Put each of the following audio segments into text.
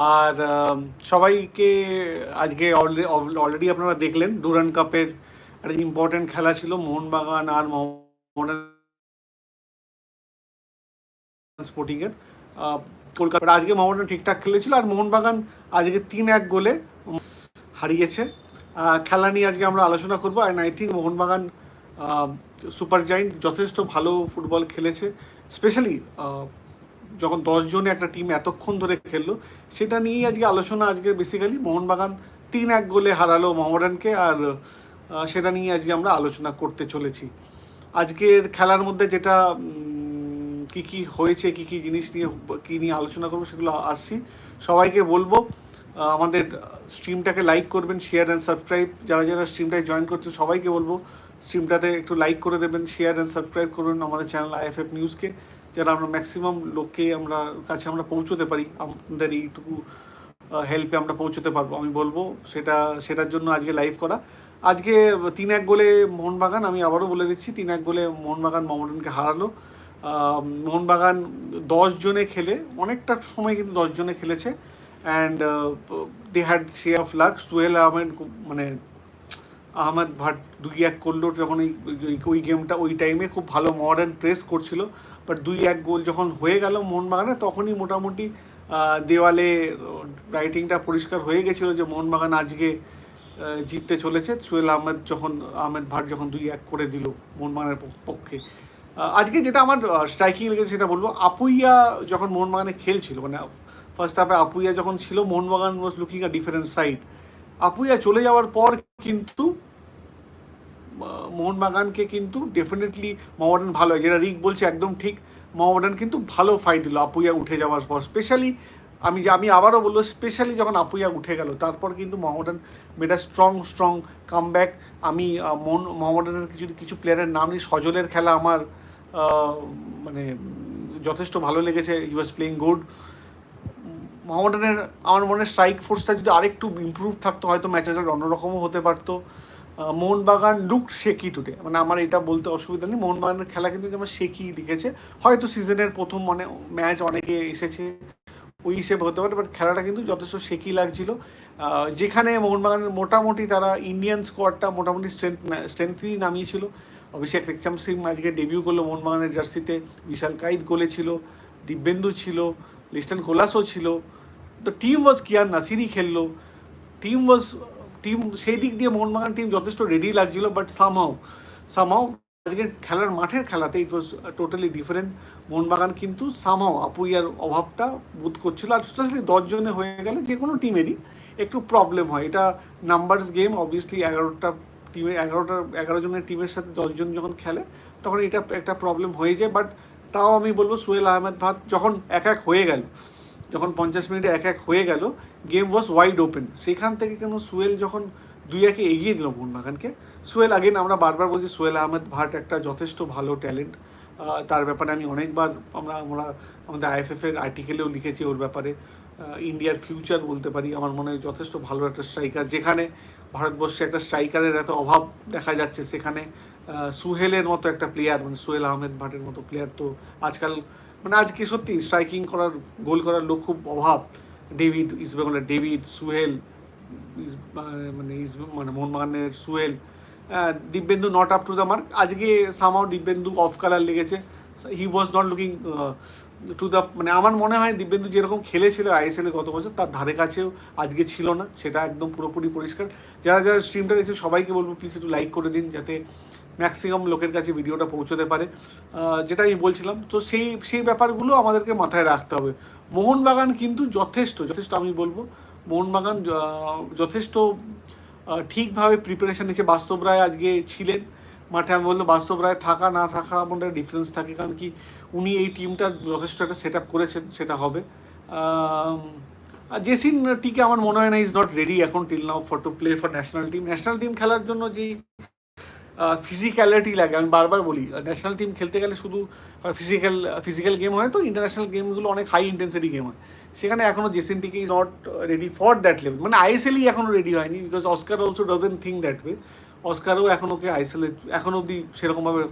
আর সবাইকে আজকে অলরেডি আপনারা দেখলেন ডুরান কাপের একটা ইম্পর্টেন্ট খেলা ছিল মোহনবাগান আর মোহামেডান স্পোর্টিং এর। আহ, কলকাতা আজকে মোহনবাগান ঠিকঠাক খেলেছিল আর মোহনবাগান আজকে তিন এক গোলে হারিয়েছে। খেলা নিয়ে আজকে আমরা আলোচনা করব and I think Mohun Bagan super giant যথেষ্ট ভালো ফুটবল খেলেছে স্পেশালি যখন দশ জনে একটা টিম এতক্ষণ ধরে খেললো, সেটা নিয়েই আজকে আলোচনা আজকে বেসিক্যালি মোহনবাগান তিন এক গোলে হারালো মোহামেডানকে আর সেটা নিয়ে আজকে আমরা আলোচনা করতে চলেছি। আজকের খেলার মধ্যে যেটা কি কি হয়েছে, কি কি জিনিস নিয়ে, কী নিয়ে আলোচনা করব সেগুলো আসছি। সবাইকে বলব আমাদের স্ট্রিমটাকে লাইক করবেন শেয়ার অ্যান্ড সাবস্ক্রাইব যারা যারা স্ট্রিমটায় জয়েন করছে, সবাইকে বলব স্ট্রিমটাতে একটু লাইক করে দেবেন শেয়ার অ্যান্ড সাবস্ক্রাইব করুন আমাদের চ্যানেল আইএফএফ নিউজকে যারা আমরা ম্যাক্সিমাম লোককে আমরা কাছে আমরা পৌঁছতে পারি, আমাদের এইটুকু হেল্পে আমরা পৌঁছতে পারব। আমি বলব সেটা, সেটার জন্য আজকে লাইভ করা। আজকে তিন এক গোলে মোহনবাগান, আমি আবারও বলে দিচ্ছি, তিন এক গোলে মোহনবাগান মোহামেডানকে হারালো। মোহনবাগান দশ জনে খেলে, অনেকটা সময় কিন্তু দশ জনে খেলেছে। And they had share of luck Sohail Ahmed মানে আহমেদ ভাট দুই এক করল, যখন ওই- ওই গেমটা ওই টাইমে খুব ভালো মডার্ন প্রেস করছিল। বাট দুই এক গোল যখন হয়ে গেল মোহনবাগানে, তখনই মোটামুটি দেওয়ালে রাইটিংটা পরিষ্কার হয়ে গেছিল যে মোহনবাগান আজকে জিততে চলেছে। সোহেল আহমেদ যখন, আহমেদ ভাট যখন দুই এক করে দিল মোহনবাগানের পক- পক্ষে। আজকে যেটা আমার স্ট্রাইকিং লেগেছে সেটা বলব, আপুইয়া যখন মোহনবাগানে খেলছিল মানে ফার্স্ট হাফে আপুইয়া যখন ছিল, Mohun Bagan was looking a different side Apuia চলে যাওয়ার পর কিন্তু মোহনবাগানকে কিন্তু ডেফিনেটলি মোহামেডান ভালো যেটা রিক বলছে একদম ঠিক। মোহামেডান কিন্তু ভালো ফাইট দিল আপুইয়া উঠে যাওয়ার পর। স্পেশালি আমি আমি আবারও বলব স্পেশালি যখন আপুইয়া উঠে গেল তারপর কিন্তু Mohammedan made strong strong comeback আমি আহ, মোহন মোহামেডানের কিছু কিছু প্লেয়ারের নাম নিই সজলের খেলা আমার মানে যথেষ্ট ভালো লেগেছে। ইউ ওয়াজ প্লেইং গুড মোহামেডানের আমার মনে স্ট্রাইক ফোর্সটা যদি আরেকটু ইমপ্রুভ থাকতো হয়তো ম্যাচেসটা অন্যরকমও হতে পারতো। মোহনবাগান লুক শেকি টুডে মানে আমার এটা বলতে অসুবিধা নেই। মোহনবাগানের খেলা কিন্তু আমার শেকি লিখেছে। হয়তো সিজনের প্রথম মানে ম্যাচ অনেকে এসেছে, ওই হিসেবে হতে পারে বাট খেলাটা কিন্তু যথেষ্ট শেকি লাগছিল। যেখানে মোহনবাগানের মোটামুটি তারা ইন্ডিয়ান স্কোয়াডটা মোটামুটি স্ট্রেংথ স্ট্রেংথই নামিয়েছিল। অভিষেক রেকচাম সিং আজকে ডেবিউ করল মোহনবাগানের জার্সিতে বিশাল কাইদ গোলে ছিল, দিব্যেন্দু ছিল, লিস্টন কোলাসও ছিল। তো টিম ওয়াজ কিয়ান নাসিরি খেললো। টিম ওয়াজ টিম সেই দিক দিয়ে মোহনবাগান টিম যথেষ্ট রেডি লাগছিল বাট সামহাও সামহাও আজকে খেলার মাঠের খেলাতে it was totally different Mohun Bagan কিন্তু সামহাও আপুইয়ার অভাবটা বোধ করছিল, আর স্পেশালি দশজনে হয়ে গেলে যে কোনো টিমেরই একটু প্রবলেম হয়। এটা নাম্বারস গেম অবভিয়াসলি এগারোটা টিমের এগারোটা, এগারো জনের টিমের সাথে দশজন যখন খেলে, তখন এটা একটা প্রবলেম হয়ে যায়। বাট তাও আমি বলব, সোহেল আহমেদ ভাট যখন এক এক হয়ে গেল যখন পঞ্চাশ মিনিটে এক এক হয়ে গেল গেম ওয়াজ ওয়াইড ওপেন সেখান থেকে কেন সুয়েল যখন দুই একে এগিয়ে দিল মোহনবাগানকে, সুয়েল আগেন আমরা বারবার বলছি সোহেল আহমেদ ভাট একটা যথেষ্ট ভালো ট্যালেন্ট তার ব্যাপারে আমি অনেকবার আমরা আমরা আমাদের আইএফএফ এর আর্টিকেলেও লিখেছি ওর ব্যাপারে। ইন্ডিয়ার ফিউচার বলতে পারি, আমার মনে হয় যথেষ্ট ভালো একটা স্ট্রাইকার যেখানে ভারতবর্ষে একটা স্ট্রাইকারের এত অভাব দেখা যাচ্ছে, সেখানে সুহেলের মতো একটা প্লেয়ার মানে সোহেল আহমেদ ভাটের মতো প্লেয়ার তো আজকাল মানে আজকে সত্যি স্ট্রাইকিং করার, গোল করার লোক খুব অভাব? ডেভিড ইস্টবেঙ্গলের ডেভিড সুহেল মানে ইস মানে মোহনবাগানের Suhail Dibyendu not up to the mark আজকে সামাও দিব্যেন্দু অফ কালার লেগেছে। He was not looking to the মানে আমার মনে হয় দিব্যেন্দু যেরকম খেলেছিল আইএসএল গত বছর, তার ধারে কাছেও আজকে ছিল না। সেটা একদম পুরোপুরি পরিষ্কার। যারা যারা স্ট্রিমটা দেখছে সবাইকে বলব প্লিজ একটু লাইক করে দিন, যাতে ম্যাক্সিমাম লোকের কাছে ভিডিওটা পৌঁছতে পারে যেটা আমি বলছিলাম। তো সেই সেই ব্যাপারগুলো আমাদেরকে মাথায় রাখতে হবে। মোহনবাগান কিন্তু যথেষ্ট যথেষ্ট আমি বলব, মোহনবাগান যথেষ্ট ঠিকভাবে প্রিপারেশন নিচ্ছে বাস্তব রায় আজকে ছিলেন। মাঠে আমি বলল বাস্তব রায় থাকা, না থাকা মধ্যে ডিফারেন্স থাকে। কারণ কি, উনি এই টিমটা যথেষ্ট একটা সেট আপ করেছেন, সেটা হবে। জেসিন টিকে আমার মনে হয় না ইজ নট রেডি এখন till now for to play for national team national team খেলার জন্য যেই ফিজিক্যালিটি লাগে। আমি বারবার বলি ন্যাশনাল টিম খেলতে গেলে শুধু ফিজিক্যাল ফিজিক্যাল গেম হয়, তো ইন্টারন্যাশনাল গেমগুলো অনেক হাই ইন্টেন্সিটি গেম হয়। সেখানে এখনও Jesin TK is not ready for that level মানে আইএসএলই এখনও রেডি হয়নি because Oscar also doesn't think that way অস্কারও এখন ওকে আইএসএল এখন অবধি সেরকমভাবে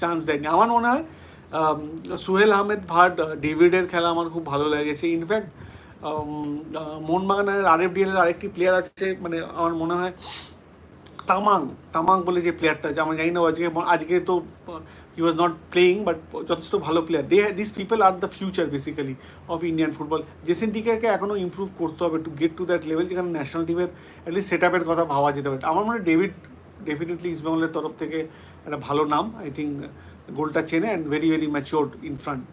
চান্স দেয়নি। আমার মনে হয় সোহেল আহমেদ ভাট ডেভিডের খেলা আমার খুব ভালো লেগেছে। ইনফ্যাক্ট মোহনবাগানের আর এফ এর আরেকটি প্লেয়ার আছে মানে আমার মনে হয় তামাং তামাং বলে যে প্লেয়ারটা আমরা জানি না আজকে আজকে তো he was not playing but যথেষ্ট ভালো player they this people are the future basically of Indian football Jesin টিকারকে এখনও ইমপ্রুভ করতে হবে to get to that level যেখানে ন্যাশনাল টিমের অ্যাটলিস্ট সেট আপের কথা ভাবা যেতে পারে। আমার মনে হয় ডেভিড ডেফিনেটলি ইস্টবেঙ্গলের তরফ থেকে একটা ভালো নাম। আই থিঙ্ক গোলটা চেনে and very very matured in front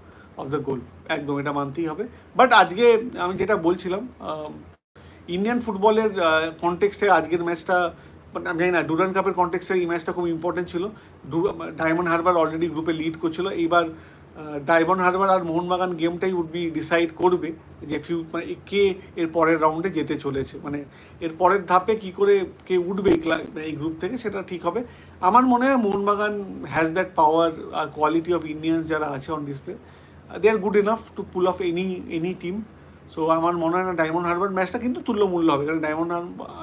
of the goal একদম এটা মানতেই হবে। বাট আজকে আমি যেটা বলছিলাম ইন্ডিয়ান ফুটবলের কনটেক্সটে আজকের ম্যাচটা মানে আমি জানি না ডুরান কাপের কনটেক্সে এই ম্যাচটা খুব ইম্পর্টেন্ট ছিল। ডায়মন্ড হারবার অলরেডি গ্রুপে লিড করছিল। এইবার ডায়মন্ড হারবার আর মোহনবাগান গেমটাই উড বি ডিসাইড করবে যে ফিউ মানে কে এর পরের রাউন্ডে যেতে চলেছে। মানে এর পরের ধাপে কি করে কে উঠবে এই এই গ্রুপ থেকে, সেটা ঠিক হবে। আমার মনে হয় Mohun Bagan has that power quality of Indians যারা আছে on display they are good enough to pull off any any team so আমার মনে হয় না ডায়মন্ড হারবার ম্যাচটা কিন্তু তুল্যমূল্য হবে। কারণ ডায়মন্ড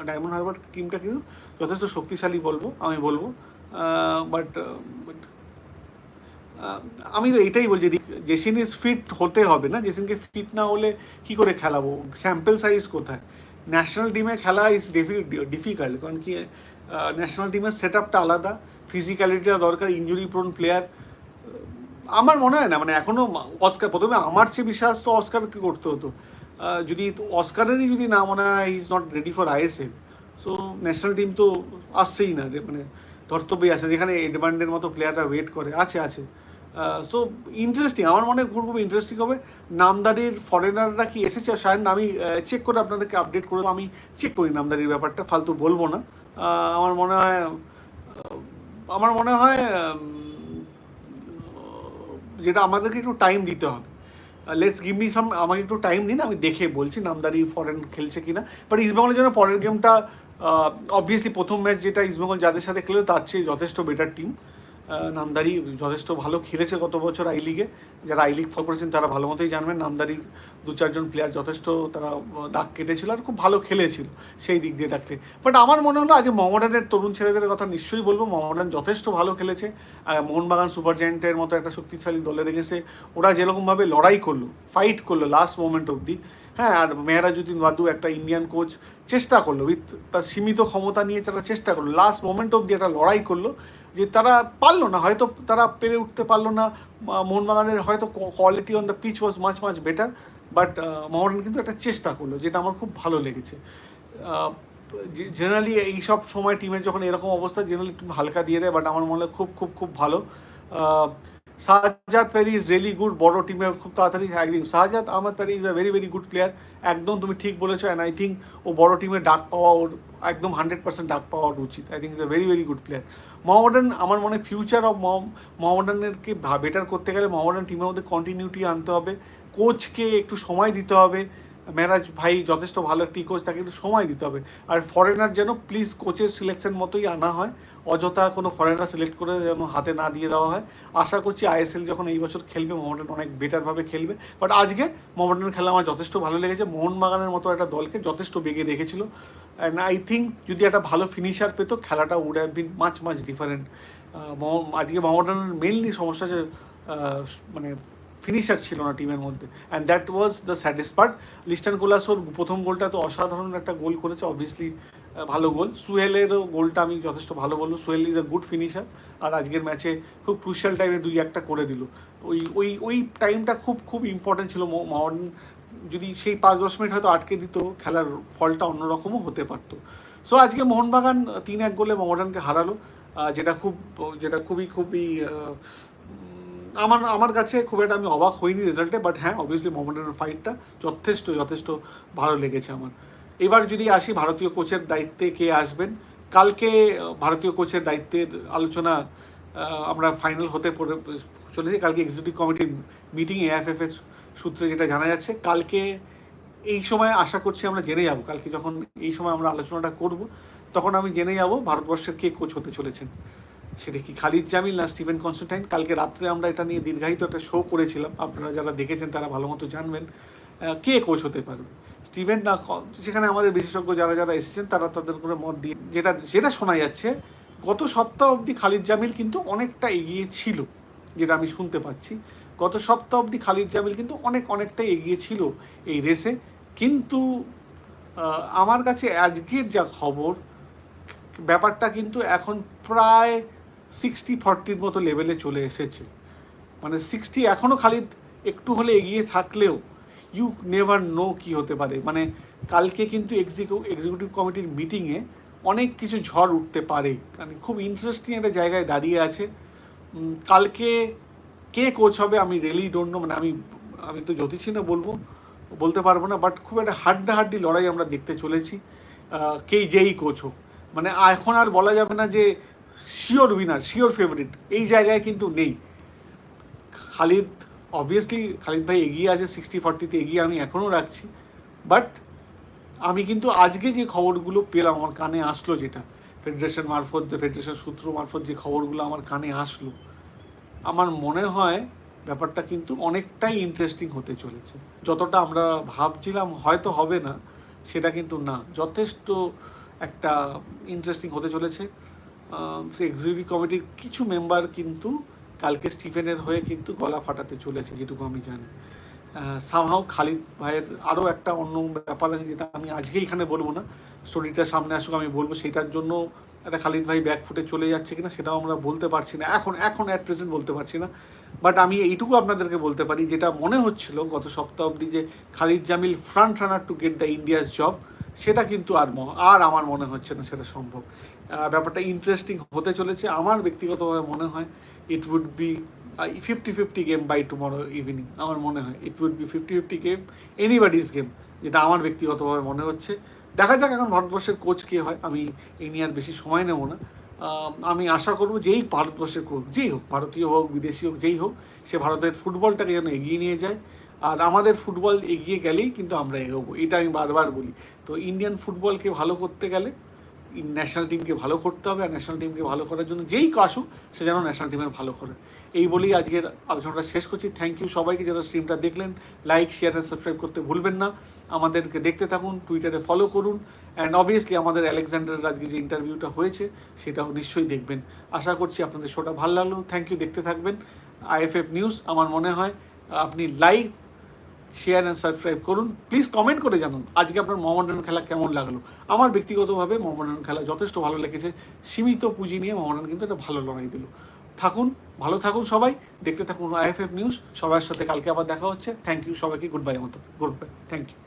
ডায়মন্ড হারবার টিমটা কিন্তু যথেষ্ট শক্তিশালী বলব, আমি বলব। বাট বাট আমি তো এটাই বলছি জেসিন ইজ ফিট হতে হবে না। জেসিনকে ফিট না হলে কি করে খেলাবো? স্যাম্পল সাইজ কোথায়? ন্যাশনাল টিমে খেলা ইজ ডিফিকাল্ট কারণ কি ন্যাশনাল টিমের সেট আপটা আলাদা ফিজিক্যালিটিটা দরকার ইঞ্জুরি প্রোন প্লেয়ার আমার মনে হয় না। মানে এখনও অস্কার প্রথমে আমার চেয়ে বিশ্বাস তো অস্কারকে করতে হতো? যদি অস্কারেরই যদি না মনে হয় is not ready for ISL so national team তো আসছেই না মানে ধর্তব্যই আছে যেখানে এডভান্ডের মতো প্লেয়াররা ওয়েট করে, আছে আছে। সো ইন্টারেস্টিং আমার মনে হয় খুব ইন্টারেস্টিং হবে। নামদারির ফরেনাররা কি এসেছে? শায়দ আমি চেক করে আপনাদেরকে আপডেট করে। আমি চেক করি নামদারির ব্যাপারটা, ফালতু বলব না। আমার মনে হয় আমার মনে হয় যেটা আমাদেরকে একটু টাইম দিতে হবে। লেটস গিভ মি সাম আমাকে একটু টাইম দিন, আমি দেখে বলছি নামদারি ফরেন খেলছে কিনা। বাট ইস্টবেঙ্গলের জন্য পরের গেমটা অবভিয়াসলি প্রথম ম্যাচ যেটা ইস্টবেঙ্গল যাদের সাথে খেলো তার চেয়ে যথেষ্ট বেটার টিম নামদারি যথেষ্ট ভালো খেলেছে গত বছর আই লিগে। যারা আই লিগ ফলো করেছেন তারা ভালো মতোই জানবেন। নামদারির দু চারজন প্লেয়ার যথেষ্ট তারা দাগ কেটেছিল আর খুব ভালো খেলেছিল সেই দিক দিয়ে থাকতে বাট আমার মনে হলো আজ মোহামেডানের তরুণ ছেলেদের কথা নিশ্চয়ই বলব। মোহামেডান যথেষ্ট ভালো খেলেছে। মোহনবাগান সুপার জায়েন্টের মতো একটা শক্তিশালী দলের এগেছে ওরা যেরকমভাবে লড়াই করল ফাইট করল লাস্ট মোমেন্ট অবধি হ্যাঁ আর মেহরাজুদ্দিন বাদু একটা ইন্ডিয়ান কোচ চেষ্টা করল উইথ তার সীমিত ক্ষমতা নিয়ে তারা চেষ্টা করল লাস্ট মোমেন্ট অবধি একটা লড়াই করল, যে তারা পারল না, হয়তো তারা পেরে উঠতে পারল না মোহনবাগানের হয়তো quality on the pitch was much much better but Mohun Bagan কিন্তু একটা চেষ্টা করল, যেটা আমার খুব ভালো লেগেছে। জেনারেলি এই সব সময় টিমের যখন এরকম অবস্থা জেনারেলি হালকা দিয়ে দেয় বাট আমার মনে হয় খুব খুব খুব ভালো। Shahzad Parray is really good বড় টিমে খুব তাড়াতাড়ি একদিন Shahzad Ahmad প্যারি is a very very good player একদম তুমি ঠিক বলেছ অ্যান্ড আই থিঙ্ক ও বড় টিমে ডাক পাওয়া ওর একদম হান্ড্রেড পার্সেন্ট ডাক পাওয়া উচিত। I think is a very very good player Mohammedan আমার মনে ফিউচার অফ মোহামডানকে বেটার করতে গেলে মোহামডান টিমের মধ্যে কন্টিনিউটি আনতে হবে। কোচকে একটু সময় দিতে হবে। মেরাজ ভাই যথেষ্ট ভালো একটি কোচ তাকে একটু সময় দিতে হবে। আর ফরেনার যেন প্লিজ কোচের সিলেকশন মতোই আনা হয়, অযথা কোনো ফরেনার সিলেক্ট করে যেন হাতে না দিয়ে দেওয়া হয়। আশা করছি আইএসএল যখন এই বছর খেলবে, মোহামেডান অনেক বেটারভাবে খেলবে। বাট আজকে মোহামেডান খেলা আমার যথেষ্ট ভালো লেগেছে। মোহনবাগানের মতো একটা দলকে যথেষ্ট বেগে রেখেছিল অ্যান্ড আই থিঙ্ক যদি একটা ভালো ফিনিশার পেতো, খেলাটা would have been much much different আজকে মোহামেডানের মেনলি সমস্যা যে মানে ফিনিশার ছিল না টিমের মধ্যে। And that was the saddest part Liston কোলাসোর প্রথম গোলটা তো অসাধারণ একটা গোল করেছে অবভিয়াসলি ভালো গোল। সুহেলেরও গোলটা আমি যথেষ্ট ভালো বলব। Suhail is a good finisher আর আজকের ম্যাচে খুব ক্রুশিয়াল টাইমে দুই একটা করে দিল। ওই ওই ওই টাইমটা খুব খুব ইম্পর্টেন্ট ছিল। মডার্ন যদি সেই পাঁচ, দশ মিনিট হয়তো আটকে দিত, খেলার ফলটা অন্যরকমও হতে পারতো। সো আজকে মোহনবাগান তিন এক গোলে মোহনবাগানকে হারালো যেটা খুব, যেটা খুবই খুবই আমার আমার কাছে খুব একটা আমি অবাক হইনি রেজাল্টে বাট হ্যাঁ অবভিয়াসলি মোহামেডানের ফাইটটা যথেষ্ট যথেষ্ট ভালো লেগেছে আমার। এবার যদি আসি ভারতীয় কোচের দায়িত্বে কে আসবেন, কালকে ভারতীয় কোচের দায়িত্বের আলোচনা আমরা ফাইনাল হতে চলেছি, কালকে এক্সিকিউটিভ কমিটির মিটিং এএফএফ এর সূত্রে যেটা জানা যাচ্ছে, কালকে এই সময় আশা করছি আমরা জেনে যাব, কালকে যখন এই সময় আমরা আলোচনাটা করব, তখন আমি জেনে যাব ভারতবর্ষের কে কোচ হতে চলেছেন। সেটা কি খালিদ জামিল না স্টিভেন কনস্টান্টাইন? কালকে রাত্রে আমরা এটা নিয়ে দীর্ঘায়িত একটা শো করেছিলাম। আপনারা যারা দেখেছেন তারা ভালো মতো জানবেন কে কোচ হতে পারবে। স্টিভেন না সেখানে আমাদের বিশেষজ্ঞ যারা যারা এসেছেন, তারা তাদের করে মত দিয়ে যেটা যেটা শোনা যাচ্ছে, গত সপ্তাহ অবধি খালিদ জামিল কিন্তু অনেকটা এগিয়ে ছিল, যেটা আমি শুনতে পাচ্ছি। গত সপ্তাহ অবধি খালিদ জামিল কিন্তু অনেক অনেকটাই এগিয়ে ছিল এই রেসে কিন্তু আমার কাছে আজকের যা খবর, ব্যাপারটা কিন্তু এখন প্রায় সিক্সটি ফর্টির মতো লেভেলে চলে এসেছে। মানে সিক্সটি এখনও খালিদ একটু হলে এগিয়ে থাকলেও ইউ নেভার নো কি হতে পারে। মানে কালকে কিন্তু এক্সিকিউ এক্সিকিউটিভ কমিটির মিটিংয়ে অনেক কিছু ঝড় উঠতে পারে। কারণ খুব ইন্টারেস্টিং একটা জায়গায় দাঁড়িয়ে আছে। কালকে কে কোচ হবে আমি রেলি ডোন্ট নো মানে আমি আমি তো জ্যোতিষী না বলব বলতে পারব না। বাট খুব একটা হাড্ডাহাড্ডি লড়াই আমরা দেখতে চলেছি। আহ, কে যেই কোচ হোক। মানে এখন আর বলা যাবে না যে শিওর উইনার শিওর ফেভারিট এই জায়গায় কিন্তু নেই। খালিদ অবভিয়াসলি খালিদ ভাই এগিয়ে আছে সিক্সটি ফর্টিতে এগিয়ে আমি এখনও রাখছি। বাট আমি কিন্তু আজকে যে খবরগুলো পেলাম, আমার কানে আসলো যেটা ফেডারেশন মারফত ফেডারেশন সূত্র মারফত যে খবরগুলো আমার কানে আসলো, আমার মনে হয় ব্যাপারটা কিন্তু অনেকটাই ইন্টারেস্টিং হতে চলেছে। যতটা আমরা ভাবছিলাম হয়তো হবে না, সেটা কিন্তু না, যথেষ্ট একটা ইন্টারেস্টিং হতে চলেছে। এক্সিকিউটিভ কমিটির কিছু মেম্বার কিন্তু কালকে স্টিফেনের হয়ে কিন্তু গলা ফাটাতে চলেছে, যেটুকু আমি জানি। সামহাও খালিদ ভাইয়ের আরও একটা অন্য ব্যাপার আছে যেটা আমি আজকে এখানে বলব না স্টোরিটা সামনে আসুক আমি বলব, সেটার জন্য একটা খালিদ ভাই ব্যাক ফুটে চলে যাচ্ছে কিনা সেটাও আমরা বলতে পারছি না। এখন এখন অ্যাট প্রেজেন্ট বলতে পারছি না। বাট আমি এইটুকু আপনাদেরকে বলতে পারি, যেটা মনে হচ্ছিল গত সপ্তাহ অবধি যে Khalid Jamil front runner to get the India's job সেটা কিন্তু আর আর আমার মনে হচ্ছে না সেটা সম্ভব। ব্যাপারটা ইন্টারেস্টিং হতে চলেছে। আমার ব্যক্তিগতভাবে মনে হয় it would be fifty fifty game by tomorrow evening আমার মনে হয় it would be fifty fifty game anybody's game যেটা আমার ব্যক্তিগতভাবে মনে হচ্ছে। দেখা যাক এখন ভারতবর্ষের কোচ কে হয়। আমি এই নিয়ে আর বেশি সময় নেব না। আমি আশা করব যেই ভারতবর্ষের হোক, যেই হোক, ভারতীয় হোক, বিদেশি হোক, যেই হোক, সে ভারতের ফুটবলটাকে যেন এগিয়ে নিয়ে যায়। আর আমাদের ফুটবল এগিয়ে গেলেই কিন্তু আমরা এগোবো, এটা আমি বারবার বলি। তো ইন্ডিয়ান ফুটবলকে ভালো করতে গেলে ন্যাশনাল টিমকে ভালো করতে হবে আর ন্যাশনাল টিমকে ভালো করার জন্য যেই আসুক সে যেন ন্যাশনাল টিমের ভালো করে। এই বলেই আজকের আলোচনাটা শেষ করছি। থ্যাংক ইউ সবাইকে যারা স্ট্রিমটা দেখলেন। লাইক শেয়ার আর সাবস্ক্রাইব করতে ভুলবেন না। আমাদেরকে দেখতে থাকুন টুইটারে ফলো করুন। অ্যান্ড অবভিয়াসলি আমাদের আলেকজান্ডারের আজকে যে ইন্টারভিউটা হয়েছে, সেটাও নিশ্চয়ই দেখবেন। আশা করছি আপনাদের শোটা ভালো লাগল। থ্যাংক ইউ দেখতে থাকবেন। আইএফএফ নিউজ আমার মনে হয়, আপনি লাইভ শেয়ার অ্যান্ড সাবস্ক্রাইব করুন। প্লিজ কমেন্ট করে জানুন, আজকে আপনার মোহামেডান খেলা কেমন লাগল? আমার ব্যক্তিগতভাবে মোহামেডান খেলা যথেষ্ট ভালো লেগেছে। সীমিত পুঁজি নিয়ে মোহামেডান কিন্তু একটা ভালো লড়াই দিল। থাকুন, ভালো থাকুন সবাই। দেখতে থাকুন আইএফএফ নিউজ। সবার সাথে কালকে আবার দেখা হচ্ছে। থ্যাংক ইউ সবাইকে। গুড বাই আমার গুড বাই থ্যাংক ইউ